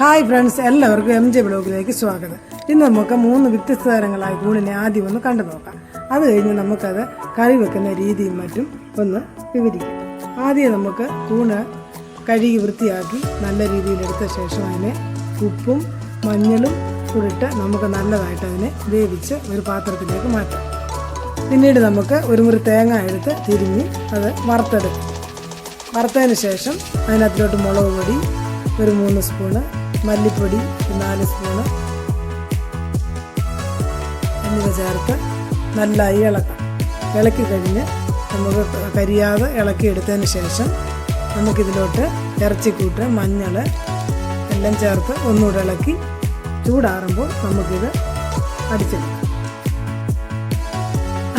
Hi friends എല്ലാവർക്കും M J ബ്ലോഗിലേക്ക് സ്വാഗതം. ഇന്ന് നമുക്ക് മൂന്ന് വ്യത്യസ്ത തരങ്ങളായ കൂണിനെ ആദ്യം ഒന്ന് കണ്ടു നോക്കാം. അത് കഴിഞ്ഞ് നമുക്കത് കറി വെക്കുന്ന രീതിയും മറ്റും ഒന്ന് വിവരിക്കാം. ആദ്യം നമുക്ക് കൂണ് കഴുകി വൃത്തിയാക്കി നല്ല രീതിയിൽ എടുത്ത ശേഷം അതിനെ ഉപ്പും മഞ്ഞളും കൂടിട്ട് നമുക്ക് നല്ലതായിട്ട് അതിനെ വേവിച്ച് ഒരു പാത്രത്തിലേക്ക് മാറ്റാം. പിന്നീട് നമുക്ക് ഒരു മുറി തേങ്ങ എടുത്ത് തിരിഞ്ഞ് അത് വറുത്തെടുക്കും. വറുത്തതിന് ശേഷം അതിനകത്തിലോട്ട് മുളക് പൊടി ഒരു മൂന്ന് സ്പൂണ് മല്ലിപ്പൊടി നാല് സ്പൂണ്. എന്നിവ ചേർത്ത് നന്നായി ഇളക്കാം. ഇളക്കി കഴിഞ്ഞ് നമുക്ക് കരിയാതെ ഇളക്കി എടുത്തതിന് ശേഷം നമുക്കിതിലോട്ട് ഇറച്ചിക്കൂട്ട് മഞ്ഞൾ എല്ലാം ചേർത്ത് ഒന്നുകൂടെ ഇളക്കി ചൂടാറുമ്പോൾ നമുക്കിത് അടിച്ചെടുക്കാം.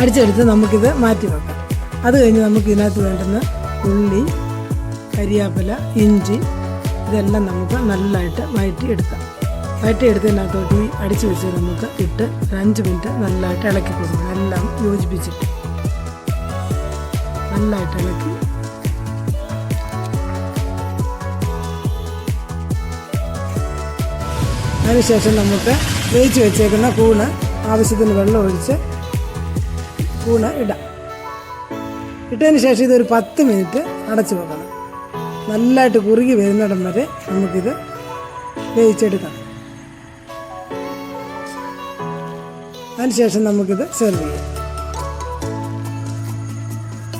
അടിച്ചെടുത്ത് നമുക്കിത് മാറ്റി വെക്കാം. അത് കഴിഞ്ഞ് നമുക്ക് ഇതിനകത്ത് വേണ്ടുന്ന ഉള്ളി കരിയാപ്പില ഇഞ്ചി ഇതെല്ലാം നമുക്ക് നല്ലതായിട്ട് വഴറ്റി എടുക്കാം. വഴറ്റി എടുത്തതിനകത്തോട്ട് ഈ അടിച്ചു വെച്ച് നമുക്ക് ഇട്ട് ഒരു അഞ്ച് മിനിറ്റ് നല്ലതായിട്ട് ഇളക്കി കൊടുക്കണം. എല്ലാം യോജിപ്പിച്ചിട്ട്. നല്ലതായിട്ട് ഇളക്കി. അതിനുശേഷം നമുക്ക് വേവിച്ച് വെച്ചേക്കുന്ന കൂണ് ആവശ്യത്തിന് വെള്ളം ഒഴിച്ച് കൂണ് ഇടാം. ഇട്ടതിന് ശേഷം ഇതൊരു പത്ത് മിനിറ്റ് അടച്ചു വെക്കണം. നല്ലതായിട്ട് കുറുകി വരുന്നിടം വരെ നമുക്കിത് വേവിച്ചെടുക്കാം. അതിനുശേഷം നമുക്കിത് സെർവ് ചെയ്യാം.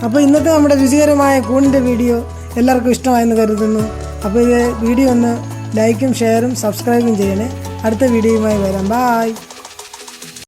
അപ്പോൾ ഇന്നത്തെ നമ്മുടെ രുചികരമായ കൂണിന്റെ വീഡിയോ എല്ലാവർക്കും ഇഷ്ടമായെന്ന് കരുതുന്നു. അപ്പോൾ ഇത് വീഡിയോ ഒന്ന് ലൈക്കും ഷെയറും സബ്സ്ക്രൈബും ചെയ്യണേ. അടുത്ത വീഡിയോയുമായി വരാം. ബായ്